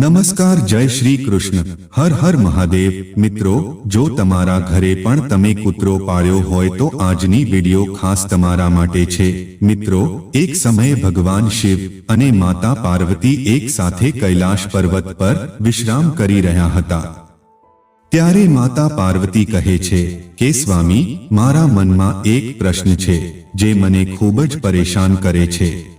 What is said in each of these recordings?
નમસ્કાર, જય શ્રી કૃષ્ણ. હર હર મહાદેવ. મિત્રો, જો તમારા ઘરે પણ તમે કૂતરો પાળ્યો હોય તો આજની વિડિયો ખાસ તમારા માટે છે. મિત્રો, એક સમયે ભગવાન શિવ અને માતા પાર્વતી એક સાથે કૈલાશ પર્વત પર વિશ્રામ કરી રહ્યા હતા. ત્યારે માતા પાર્વતી કહે છે કે, સ્વામી, મારા મનમાં એક પ્રશ્ન છે જે મને ખૂબ જ પરેશાન કરે છે.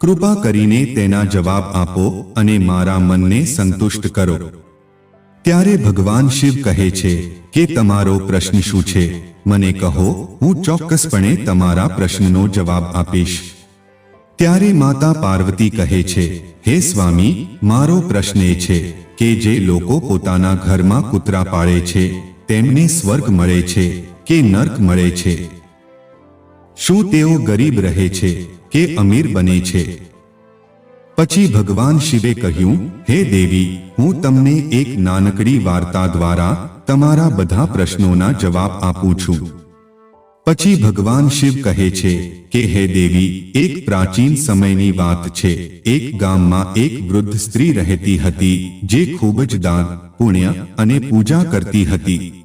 કૃપા કરીને તેના જવાબ આપો અને મારા મનને સંતુષ્ટ કરો. ત્યારે ભગવાન શિવ કહે છે કે તમારો પ્રશ્ન શું છે? મને કહો, હું ચોક્કસપણે તમારા પ્રશ્નનો જવાબ આપીશ. ત્યારે માતા પાર્વતી કહે છે, હે સ્વામી, મારો પ્રશ્ન એ છે કે જે લોકો પોતાના ઘરમાં કૂતરા પાળે છે, તેમને સ્વર્ગ મળે છે કે નર્ક મળે છે? શું તેઓ ગરીબ રહે છે? કે અમીર બને છે. પછી ભગવાન શિવે કહ્યું, હે દેવી, હું તમને એક નાનકડી વાર્તા દ્વારા તમારા બધા પ્રશ્નોના જવાબ આપું છું. પછી ભગવાન શિવ કહે છે કે, હે દેવી, એક પ્રાચીન સમયની વાત છે. એક ગામમાં એક વૃદ્ધ સ્ત્રી રહેતી હતી, જે ખૂબ જ દાન, પુણ્ય અને પૂજા કરતી હતી.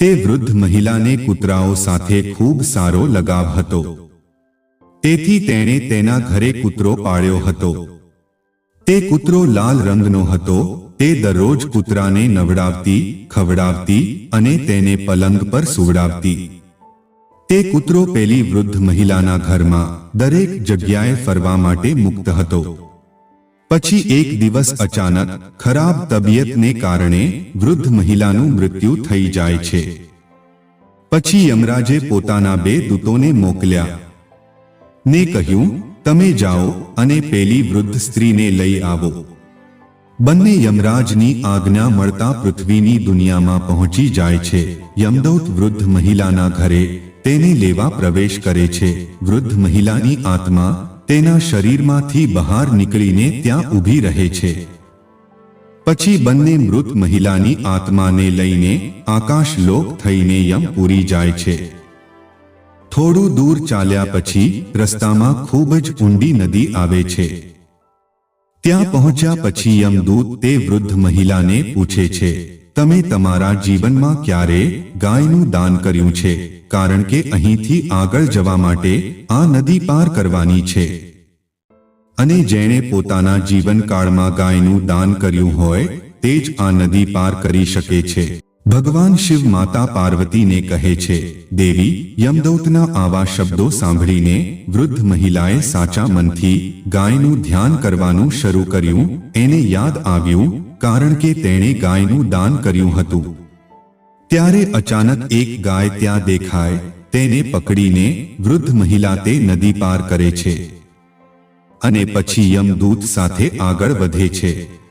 તે વૃદ્ધ મહિલાને કૂતરાઓ સાથે ખૂબ સારો લગાવ હતો. તેથી તેણે તેના ઘરે કૂતરો પાળ્યો હતો. તે કૂતરો લાલ રંગનો હતો, તે દરરોજ કૂતરાને નવડાવતી, ખવડાવતી અને તેને પલંગ પર સુવડાવતી. તે કૂતરો પેલી વૃદ્ધ મહિલાના ઘરમાં દરેક જગ્યાએ ફરવા માટે મુક્ત હતો. પછી એક દિવસ અચાનક ખરાબ તબિયતને કારણે વૃદ્ધ મહિલાનું મૃત્યુ થઈ જાય છે. પછી યમરાજે પોતાના બે દૂતોને મોકલ્યા. ને કહ્યું, તમે જાઓ અને પેલી વૃદ્ધ સ્ત્રીને લઈ આવો. બંને યમરાજની આજ્ઞા મળતા પૃથ્વીની દુનિયામાં પહોંચી જાય છે. યમદૌત વૃદ્ધ મહિલાના ઘરે તેને લેવા પ્રવેશ કરે છે. વૃદ્ધ મહિલાની આત્મા તેના શરીરમાંથી બહાર નીકળીને ત્યાં ઊભી રહે છે. પછી બંને મૃત મહિલાની આત્માને લઈને આકાશ લોક થઈને યમપુરી જાય છે. થોડું દૂર ચાલ્યા પછી રસ્તામાં ખૂબ જ ઊંડી નદી આવે છે. ત્યાં પહોંચ્યા પછી યમદૂત તે વૃદ્ધ મહિલાને પૂછે છે, તમે તમારા જીવનમાં ક્યારે ગાયનું દાન કર્યું છે? કારણ કે અહીંથી આગળ જવા માટે આ નદી પાર કરવાની છે. અને જેણે પોતાના જીવનકાળમાં ગાયનું દાન કર્યું હોય, તે જ આ નદી પાર કરી શકે છે. ભગવાન શિવ માતા પાર્વતીને કહે છે, દેવી, યમદૌતના આવા શબ્દો સાંભળીને વૃદ્ધ મહિલાએ સાચા મનથી ગાયનું ધ્યાન કરવાનું શરૂ કર્યું, એને યાદ આવ્યું, કારણ કે તેણે ગાયનું દાન કર્યું હતું. ત્યારે અચાનક એક ગાય ત્યાં દેખાય, તેને પકડીને વૃદ્ધ મહિલા તે નદી પાર કરે છે. અને પછી યમદૂત સાથે આગળ વધે છે.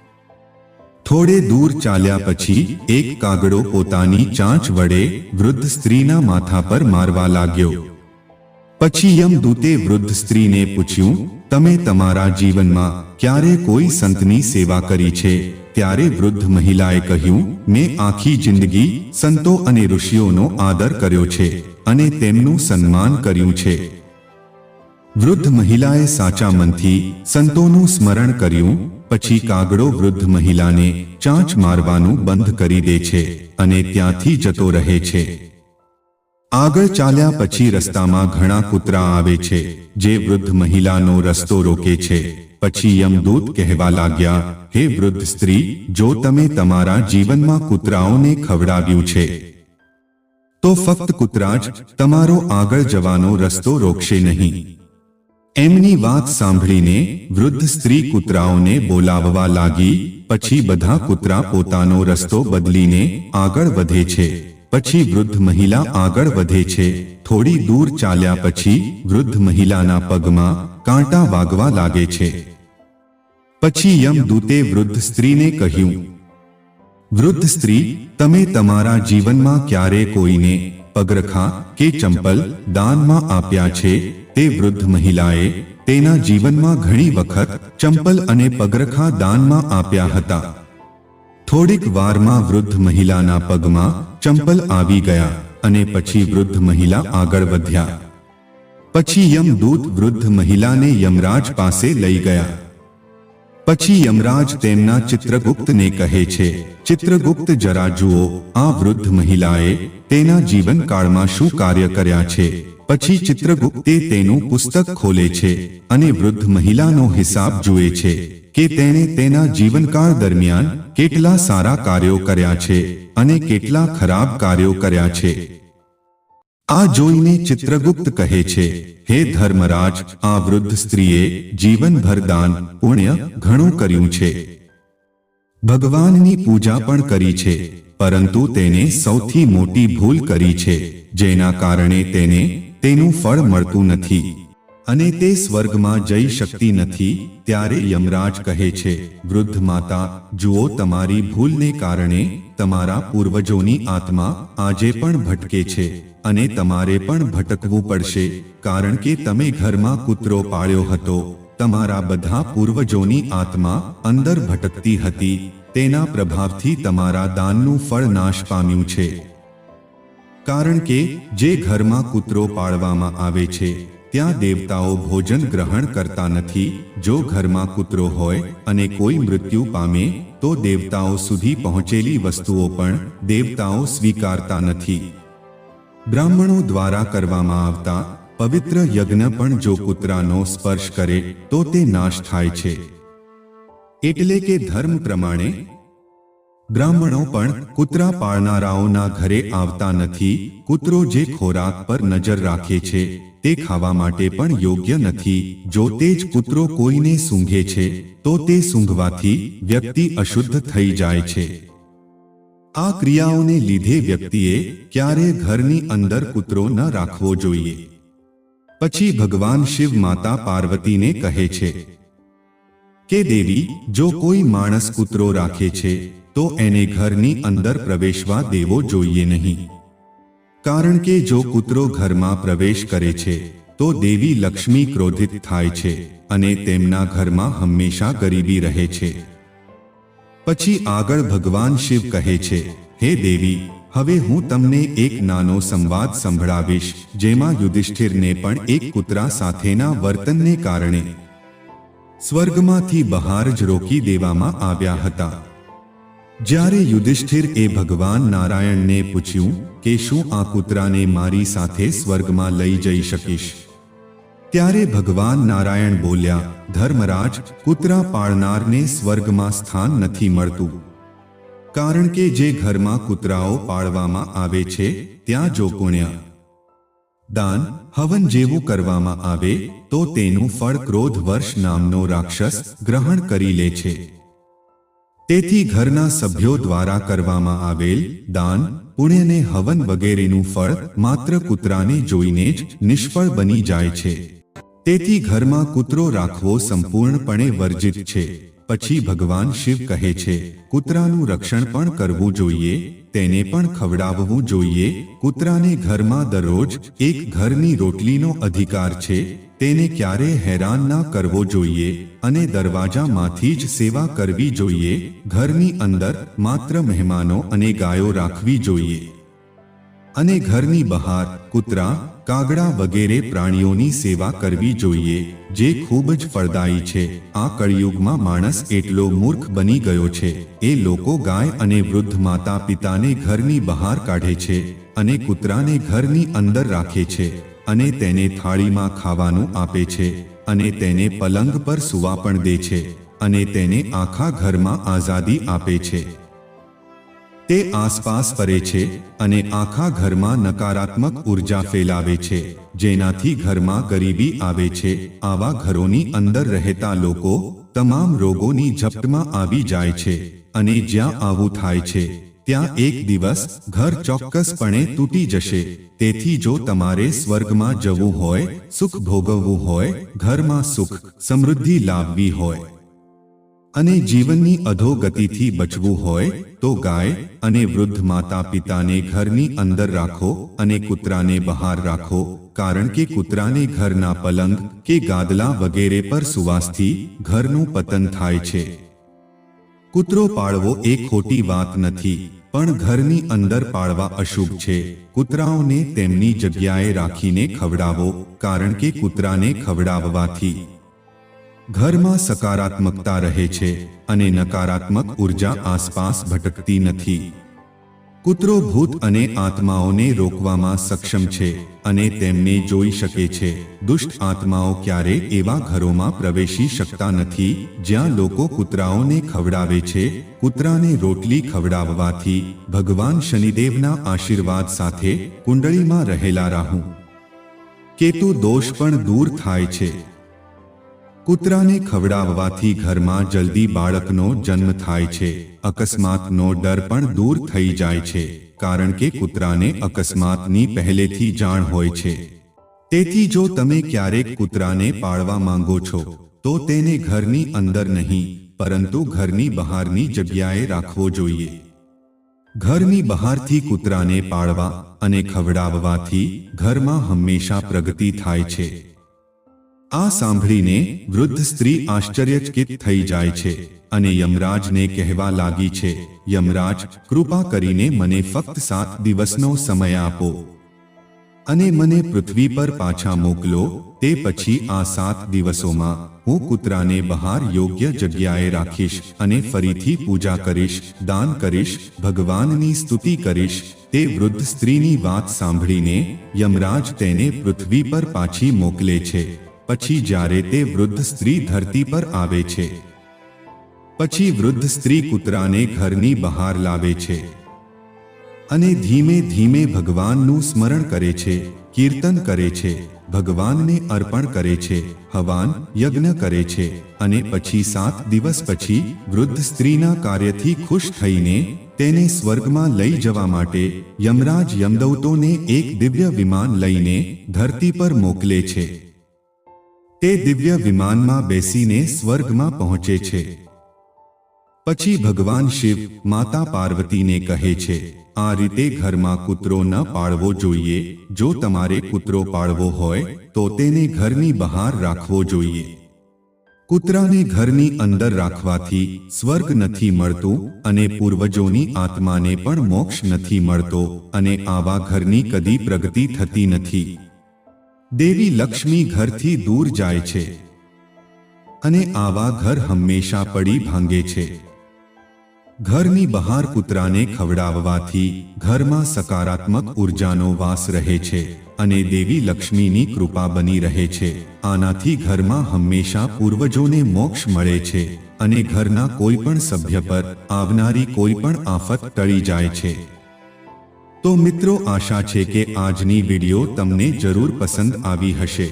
થોડે દૂર ચાલ્યા પછી, એક કાગડો પોતાની ચાંચ વડે વૃદ્ધ સ્ત્રીના માથા પર મારવા લાગ્યો. પછી યમદૂતે વૃદ્ધ સ્ત્રીને પૂછ્યું, તમે તમારા જીવનમાં ક્યારે કોઈ સંતની સેવા કરી છે? ત્યારે વૃદ્ધ મહિલાએ કહ્યું, મેં આખી જિંદગી સંતો અને ઋષિઓનો આદર કર્યો છે અને તેમનું સન્માન કર્યું છે. વૃદ્ધ મહિલાએ સાચા મનથી સંતોનું સ્મરણ કર્યું પછી કાગડો વૃદ્ધ મહિલાને ચાંચ મારવાનું બંધ કરી દે છે અને ત્યાંથી જતો રહે છે. આગળ ચાલ્યા પછી રસ્તામાં ઘણા કૂતરા આવે છે, જે વૃદ્ધ મહિલાનો રસ્તો રોકે છે. પછી યમદૂત કહેવા લાગ્યા, હે વૃદ્ધ સ્ત્રી, જો તમે તમારા જીવનમાં કૂતરાઓને ખવડાવ્યું છે, તો ફક્ત કૂતરા જ તમારો આગળ જવાનો રસ્તો રોકશે નહીં. એમની વાત સાંભળીને વૃદ્ધ સ્ત્રી કૂતરાઓને બોલાવવા લાગી, પછી બધા કૂતરા પોતાનો રસ્તો બદલીને આગળ વધે છે. પછી વૃદ્ધ મહિલા આગળ વધે છે. થોડી દૂર ચાલ્યા પછી વૃદ્ધ મહિલાના પગમાં કાંટા વાગવા લાગે છે. પછી યમદૂતે વૃદ્ધ સ્ત્રીને કહ્યું, વૃદ્ધ સ્ત્રી, તમે તમારા જીવનમાં ક્યારે કોઈને પગરખા કે ચંપલ દાનમાં આપ્યા છે? તે વૃદ્ધ મહિલાએ તેના જીવનમાં ઘણી વખત ચંપલ અને પગરખા દાનમાં આપ્યા હતા. થોડીક વારમાં વૃદ્ધ મહિલાના પગમાં ચંપલ આવી ગયા અને પછી વૃદ્ધ મહિલા આગળ વધ્યા. પછી યમદૂત વૃદ્ધ મહિલાને યમરાજ પાસે લઈ ગયા. પછી યમરાજ તેમના ચિત્રગુપ્તને કહે છે, ચિત્રગુપ્ત જરા જુઓ, આ વૃદ્ધ મહિલાએ તેના જીવનકાળમાં શું કાર્ય કર્યા છે? પછી ચિત્રગુપ્તે તેનું પુસ્તક ખોલે છે અને વૃદ્ધ મહિલાનો હિસાબ જુએ છે કે તેણે તેના જીવનકાળ દરમિયાન કેટલા સારા કાર્યો કર્યા છે અને કેટલા ખરાબ કાર્યો કર્યા છે. આ જોઈને ચિત્રગુપ્ત કહે છે, હે ધર્મરાજ, આ વૃદ્ધ સ્ત્રીએ જીવનભર દાન, પુણ્ય ઘણું કર્યું છે. ભગવાનની પૂજા પણ કરી છે, પરંતુ તેને સૌથી મોટી ભૂલ કરી છે, જેના કારણે તેને તેનું ફળ મળતું નથી અને તે સ્વર્ગમાં જઈ શકતી નથી, ત્યારે યમરાજ કહે છે, વૃદ્ધ માતા, જુઓ તમારી ભૂલને કારણે તમારા પૂર્વજોની આત્મા આજે પણ ભટકે છે અને તમારે પણ ભટકવું પડશે, કારણ કે તમે ઘરમાં કૂતરો પાળ્યો હતો, તમારા બધા પૂર્વજોની આત્મા અંદર ભટકતી હતી, તેના પ્રભાવથી તમારા દાનનું ફળ નાશ પામ્યું છે. કારણ કે જે ઘરમાં કૂતરો પાળવામાં આવે છે, ત્યાં દેવતાઓ ભોજન ગ્રહણ કરતા નથી. જો ઘરમાં કૂતરો હોય અને કોઈ મૃત્યુ પામે, તો દેવતાઓ સુધી પહોંચેલી વસ્તુઓ પણ દેવતાઓ સ્વીકારતા નથી. બ્રાહ્મણો દ્વારા કરવામાં આવતા પવિત્ર યજ્ઞ પણ જો કૂતરાનો સ્પર્શ કરે, તો તે નાશ થાય છે. એટલે કે ધર્મ પ્રમાણે બ્રાહ્મણો પણ કૂતરા પાળનારાઓના ઘરે આવતા નથી, કૂતરો જે ખોરાક પર નજર રાખે છે, તે ખાવા માટે પણ યોગ્ય નથી. જો તે જ કૂતરો કોઈને સૂંઘે છે, તો તે સૂંઘવાથી વ્યક્તિ અશુદ્ધ થઈ જાય છે. આ ક્રિયાઓને લીધે વ્યક્તિએ ક્યારે ઘરની અંદર કૂતરો ન રાખવો જોઈએ. પછી ભગવાન શિવ માતા પાર્વતીને કહે છે કે, દેવી, જો કોઈ માણસ કૂતરો રાખે છે તો એને ઘરની અંદર પ્રવેશવા દેવો જોઈએ નહીં. કારણ કે જો કૂતરો ઘરમાં પ્રવેશ કરે છે, તો દેવી લક્ષ્મી ક્રોધિત થાય છે અને તેમના ઘરમાં હંમેશા ગરીબી રહે છે. પછી આગળ ભગવાન શિવ કહે છે, હે દેવી, હવે હું તમને એક નાનો સંવાદ સંભળાવીશ, જેમાં યુધિષ્ઠિરને પણ એક કૂતરા સાથેના વર્તનને કારણે સ્વર્ગમાંથી બહાર જ રોકી દેવામાં આવ્યા હતા. જ્યારે યુધિષ્ઠિર એ ભગવાન નારાયણને પૂછ્યું, કે શું આ કૂતરાને મારી સાથે સ્વર્ગમાં લઈ જઈ શકીશ? ત્યારે ભગવાન નારાયણ બોલ્યા, ધર્મરાજ, કૂતરા પાળનારને સ્વર્ગમાં સ્થાન નથી મળતું. કારણ કે જે ઘરમાં કૂતરાઓ પાળવામાં આવે છે, ત્યાં જો કોણ્યા દાન, હવન જેવું કરવામાં આવે, તો તેનું ફળ ક્રોધ વર્ષ નામનો રાક્ષસ ગ્રહણ કરી લે છે. તેથી ઘરના સભ્યો દ્વારા કરવામાં આવેલ દાન, પુણ્યને હવન વગેરેનું ફળ માત્ર કૂતરાને જોઈને જ નિષ્ફળ બની જાય છે. તેથી ઘરમાં કૂતરો રાખવો સંપૂર્ણપણે વર્જિત છે. પછી ભગવાન શિવ કહે છે, કૂતરાનું રક્ષણ પણ કરવું જોઈએ, તેને પણ ખવડાવવું જોઈએ. કૂતરાને ઘરમાં દરરોજ એક ઘરની રોટલીનો અધિકાર છે તેને ક્યારે હેરાન ના કરવો જોઈએ અને દરવાજામાંથી જ સેવા કરવી જોઈએ? ઘરની અંદર માત્ર મહેમાનો અને ગાયો રાખવી જોઈએ. અને ઘરની બહાર કૂતરા, કાગડા વગેરે પ્રાણીઓની સેવા કરવી જોઈએ, જે ખૂબ જ ફળદાયી છે. આ કળિયુગમાં માણસ એટલો મૂર્ખ બની ગયો છે. એ લોકો ગાય અને વૃદ્ધ માતા પિતાને ઘરની બહાર કાઢે છે અને કૂતરાને ઘરની અંદર રાખે છે. અને તેને થાળીમાં ખાવાનું આપે છે અને તેને પલંગ પર સુવા પણ દે છે અને તેને આખા ઘરમાં આઝાદી આપે છે. તે આસપાસ ફરે છે અને આખા ઘરમાં નકારાત્મક ઊર્જા ફેલાવે છે, જેનાથી ઘરમાં ગરીબી આવે છે, આવા ઘરોની અંદર રહેતા લોકો તમામ રોગોની ઝપટમાં આવી જાય છે અને જ્યાં આવું થાય છે ત્યાં એક દિવસ ઘર ચોક્કસપણે તૂટી જશે. તેથી જો તમારે સ્વર્ગમાં જવું હોય સુખ ભોગવવું હોય ઘરમાં સુખ સમૃદ્ધિ લાવવી હોય. અને જીવનની અધોગતિથી બચવું હોય તો ગાય અને વૃદ્ધ માતા પિતાને ઘરની અંદર રાખો અને કૂતરાને બહાર રાખો. કારણ કે કૂતરાને ઘરના પલંગ કે ગાદલા વગેરે પર સુવાસથી ઘરનું પતન થાય છે. કૂતરો પાળવો એ ખોટી વાત નથી, પણ ઘરની અંદર પાળવા અશુભ છે. કૂતરાઓને તેમની જગ્યાએ રાખીને ખવડાવો, કારણ કે કૂતરાને ખવડાવવાથી ઘરમાં સકારાત્મકતા રહે છે અને નકારાત્મક ઊર્જા આસપાસ ભટકતી નથી. કૂતરો ભૂત અને આત્માઓને રોકવામાં સક્ષમ છે અને તેમને જોઈ શકે છે. દુષ્ટ આત્માઓ ક્યારે એવા ઘરોમાં પ્રવેશી શકતા નથી જ્યાં લોકો કૂતરાઓને ખવડાવે છે. કૂતરાને રોટલી ખવડાવવાથી ભગવાન શનિદેવના આશીર્વાદ સાથે કુંડળીમાં રહેલા રાહુ. કેતુ દોષ પણ દૂર થાય છે. કૂતરાને ખવડાવવાથી ઘરમાં જલ્દી બાળકનો જન્મ થાય છે. અકસ્માતનો ડર પણ દૂર થઈ જાય છે, કારણ કે કૂતરાને અકસ્માતની પહેલેથી જાણ હોય છે. તેથી જો તમે ક્યારેક કૂતરાને પાળવા માંગો છો, તો તેને ઘરની અંદર નહીં, પરંતુ ઘરની બહારની જગ્યાએ રાખવો જોઈએ. ઘરની બહારથી કૂતરાને પાળવા અને ખવડાવવાથી ઘરમાં હંમેશા પ્રગતિ થાય છે. આ સાંભળીને વૃદ્ધ સ્ત્રી આશ્ચર્યચકિત થઈ જાય છે અને યમરાજને કહેવા લાગી છે, યમરાજ, કૃપા કરીને મને ફક્ત સાત દિવસનો સમય આપો અને મને પૃથ્વી પર પાછા મોકલો, તે પછી આ સાત દિવસોમાં હું કૂતરાને બહાર યોગ્ય જગ્યાએ રાખીશ અને ફરીથી પૂજા કરીશ, દાન કરીશ, ભગવાનની સ્તુતિ કરીશ. તે વૃદ્ધ સ્ત્રીની વાત સાંભળીને યમરાજ તેને પૃથ્વી પર પાછી મોકલે છે. પછી જ્યારે તે વૃદ્ધ સ્ત્રી ધરતી પર આવે છે, પછી વૃદ્ધ સ્ત્રી કૂતરાને ઘરની બહાર લાવે છે અને ધીમે ધીમે ભગવાનનું સ્મરણ કરે છે, કીર્તન કરે છે, ભગવાનને અર્પણ કરે છે, હવાન, યજ્ઞ કરે છે અને પછી સાત દિવસ પછી વૃદ્ધ સ્ત્રીના કાર્યથી ખુશ થઈને તેને સ્વર્ગમાં લઈ જવા માટે યમરાજ યમદૌતોને એક દિવ્ય વિમાન લઈને ધરતી પર મોકલે છે. તે દિવ્ય વિમાનમાં બેસીને સ્વર્ગમાં પહોંચે છે. પછી ભગવાન શિવ માતા પાર્વતીને કહે છે, આ રીતે ઘરમાં કૂતરો ન પાળવો જોઈએ. જો તમારે કૂતરો પાળવો હોય, તો તેને ઘરની બહાર રાખવો જોઈએ. કૂતરાને ઘરની અંદર રાખવાથી સ્વર્ગ નથી મળતું અને પૂર્વજોની આત્માને પણ મોક્ષ નથી મળતો અને આવા ઘરની કદી પ્રગતિ થતી નથી. દેવી લક્ષ્મી ઘરથી દૂર જાય છે અને આવા ઘર હંમેશા પડી ભાંગે છે. ઘરની બહાર કૂતરાને ખવડાવવાથી ઘરમાં સકારાત્મક ઉર્જાનો વાસ રહે છે અને દેવી લક્ષ્મીની કૃપા બની રહે છે. આનાથી ઘરમાં હંમેશા પૂર્વજોને મોક્ષ મળે છે અને ઘરના કોઈ પણ સભ્ય પર આવનારી કોઈ પણ આફત ટળી જાય છે. તો મિત્રો આશા છે કે આજની વીડિયો તમને જરૂર પસંદ આવી હશે.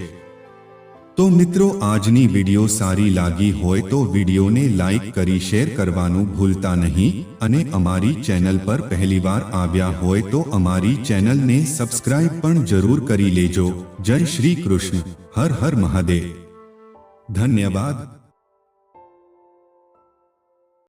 તો મિત્રો આજની વીડિયો સારી લાગી હોય તો વિડીયોને લાઈક કરી શેર કરવાનું ભૂલતા નહીં અને અમારી ચેનલ પર પહેલીવાર આવ્યા હોય તો અમારી ચેનલને સબસ્ક્રાઇબ પણ જરૂર કરી લેજો. જય શ્રી કૃષ્ણ. હર હર મહાદેવ. ધન્યવાદ.